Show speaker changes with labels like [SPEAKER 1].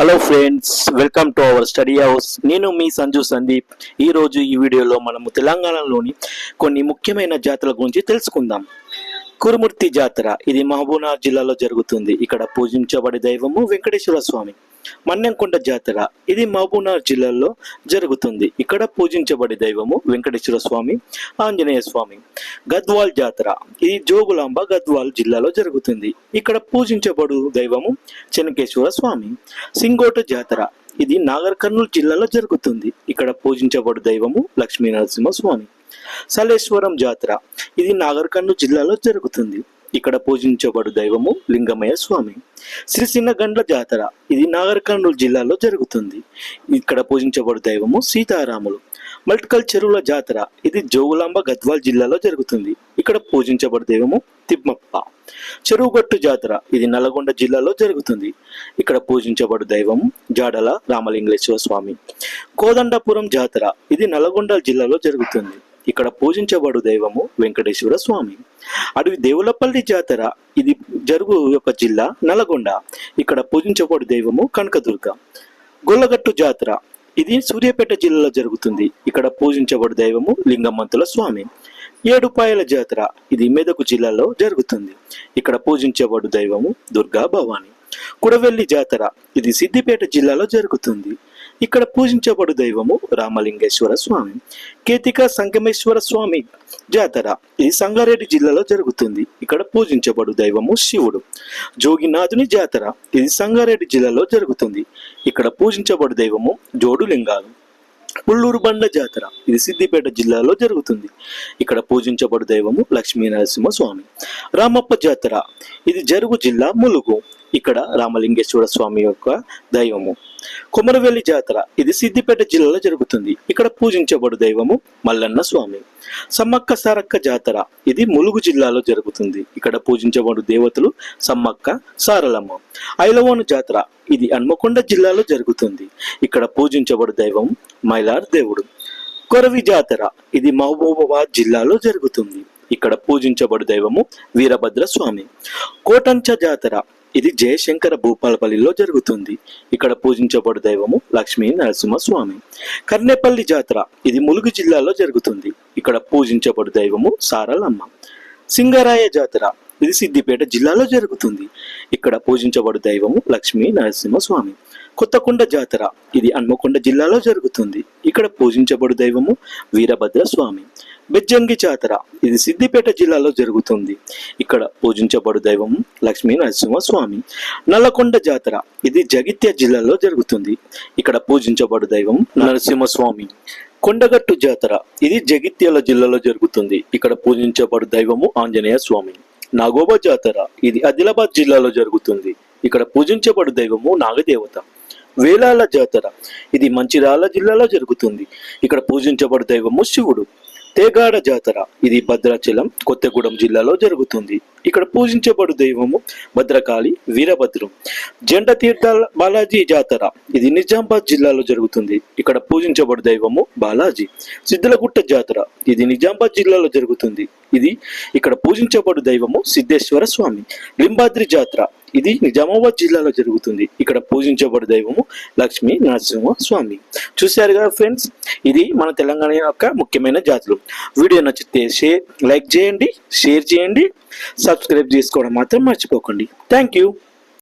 [SPEAKER 1] hello friends welcome to our study house నేను మీ సంజు సందీప్ ఈరోజు ఈ వీడియోలో మనము తెలంగాణలోని కొన్ని ముఖ్యమైన జాతుల గురించి తెలుసుకుందాం కురుమూర్తి జాతర ఇది మహబూనాథ్ జిల్లాలో జరుగుతుంది ఇక్కడ పూజించబడే దైవము వెంకటేశ్వర స్వామి మన్నెంకొండ జాతర ఇది మహబూబ్నగర్ జిల్లాలో జరుగుతుంది ఇక్కడ పూజించబడే దైవము వెంకటేశ్వర స్వామి ఆంజనేయ స్వామి గద్వాల్ జాతర ఇది జోగులాంబ గద్వాల్ జిల్లాలో జరుగుతుంది ఇక్కడ పూజించబడు దైవము చెనకేశ్వర స్వామి సింగోట జాతర ఇది నాగర్ కర్నూలు జిల్లాలో జరుగుతుంది ఇక్కడ పూజించబడు దైవము లక్ష్మీ స్వామి సలేశ్వరం జాతర ఇది నాగర్ కర్నూలు జిల్లాలో జరుగుతుంది ఇక్కడ పూజించబడు దైవము లింగమయ్య స్వామి శ్రీ చిన్న గండ్ల జాతర ఇది నాగర్ కర్నూలు జిల్లాలో జరుగుతుంది ఇక్కడ పూజించబడు దైవము సీతారాములు మల్టికల్ చెరువుల జాతర ఇది జోగులాంబ గద్వాల్ జిల్లాలో జరుగుతుంది ఇక్కడ పూజించబడు దైవము తిమ్మప్ప చెరువుగట్టు జాతర ఇది నల్గొండ జిల్లాలో జరుగుతుంది ఇక్కడ పూజించబడు దైవం జాడల రామలింగేశ్వర స్వామి కోదండపురం జాతర ఇది నల్గొండ జిల్లాలో జరుగుతుంది ఇక్కడ పూజించబడు దైవము వెంకటేశ్వర స్వామి అడవి దేవులపల్లి జాతర ఇది జరుగు యొక్క జిల్లా నల్గొండ ఇక్కడ పూజించబడు దైవము కనకదుర్గ గొల్లగట్టు జాతర ఇది సూర్యాపేట జిల్లాలో జరుగుతుంది ఇక్కడ పూజించబడు దైవము లింగమంతుల స్వామి ఏడుపాయల జాతర ఇది మెదకు జిల్లాలో జరుగుతుంది ఇక్కడ పూజించబడు దైవము దుర్గా భవాని కుడవెల్లి జాతర ఇది సిద్దిపేట జిల్లాలో జరుగుతుంది ఇక్కడ పూజించబడు దైవము రామలింగేశ్వర స్వామి కేతిక సంగమేశ్వర స్వామి జాతర ఇది సంగారెడ్డి జిల్లాలో జరుగుతుంది ఇక్కడ పూజించబడు దైవము శివుడు జోగినాథుని జాతర ఇది సంగారెడ్డి జిల్లాలో జరుగుతుంది ఇక్కడ పూజించబడు దైవము జోడులింగాలు పుల్లూరు బండ జాతర ఇది సిద్దిపేట జిల్లాలో జరుగుతుంది ఇక్కడ పూజించబడు దైవము లక్ష్మీనరసింహ స్వామి రామప్ప జాతర ఇది జరుగు జిల్లా ములుగు ఇక్కడ రామలింగేశ్వర స్వామి యొక్క దైవము కొమరవెల్లి జాతర ఇది సిద్దిపేట జిల్లాలో జరుగుతుంది ఇక్కడ పూజించబడు దైవము మల్లన్న స్వామి సమ్మక్క సారక్క జాతర ఇది ములుగు జిల్లాలో జరుగుతుంది ఇక్కడ పూజించబడు దేవతలు సమ్మక్క సారలమ్మ ఐలవోను జాతర ఇది హన్మకొండ జిల్లాలో జరుగుతుంది ఇక్కడ పూజించబడు దైవం మైలార్ దేవుడు కొరవి జాతర ఇది మహబూబాబాద్ జిల్లాలో జరుగుతుంది ఇక్కడ పూజించబడు దైవము వీరభద్ర స్వామి కోటంచ జాతర ఇది జయశంకర భూపాలపల్లిలో జరుగుతుంది ఇక్కడ పూజించబడు దైవము లక్ష్మీ స్వామి కర్నేపల్లి జాతర ఇది ములుగు జిల్లాలో జరుగుతుంది ఇక్కడ పూజించబడు దైవము సారలమ్మ సింగరాయ జాతర ఇది సిద్దిపేట జిల్లాలో జరుగుతుంది ఇక్కడ పూజించబడు దైవము లక్ష్మీ నరసింహస్వామి కొత్తకొండ జాతర ఇది హన్మకొండ జిల్లాలో జరుగుతుంది ఇక్కడ పూజించబడు దైవము వీరభద్ర స్వామి బెజ్జంగి జాతర ఇది సిద్దిపేట జిల్లాలో జరుగుతుంది ఇక్కడ పూజించబడు దైవము లక్ష్మీ నరసింహస్వామి నల్లకొండ జాతర ఇది జగిత్య జిల్లాలో జరుగుతుంది ఇక్కడ పూజించబడు దైవం నరసింహస్వామి కొండగట్టు జాతర ఇది జగిత్యాల జిల్లాలో జరుగుతుంది ఇక్కడ పూజించబడు దైవము ఆంజనేయ స్వామి నాగోబ జాతర ఇది ఆదిలాబాద్ జిల్లాలో జరుగుతుంది ఇక్కడ పూజించబడు దైవము నాగదేవత వేలాల జాతర ఇది మంచిర్యాల జిల్లాలో జరుగుతుంది ఇక్కడ పూజించబడు దైవము శివుడు తేగాడ జాతర ఇది భద్రాచలం కొత్తగూడెం జిల్లాలో జరుగుతుంది ఇక్కడ పూజించబడు దైవము భద్రకాళి వీరభద్రం జెండ తీర్థాల బాలాజీ జాతర ఇది నిజామాబాద్ జిల్లాలో జరుగుతుంది ఇక్కడ పూజించబడు దైవము బాలాజీ సిద్ధలగుట్ట జాతర ఇది నిజామాబాద్ జిల్లాలో జరుగుతుంది ఇది ఇక్కడ పూజించబడు దైవము సిద్ధేశ్వర స్వామి లింబాద్రి జాతర ఇది నిజామాబాద్ జిల్లాలో జరుగుతుంది ఇక్కడ పూజించబడే దైవము లక్ష్మీ నరసింహ స్వామి చూశారు కదా ఫ్రెండ్స్ ఇది మన తెలంగాణ యొక్క ముఖ్యమైన జాతులు వీడియో నచ్చితే షేర్ లైక్ చేయండి షేర్ చేయండి సబ్స్క్రైబ్ చేసుకోవడం మాత్రం మర్చిపోకండి థ్యాంక్ యూ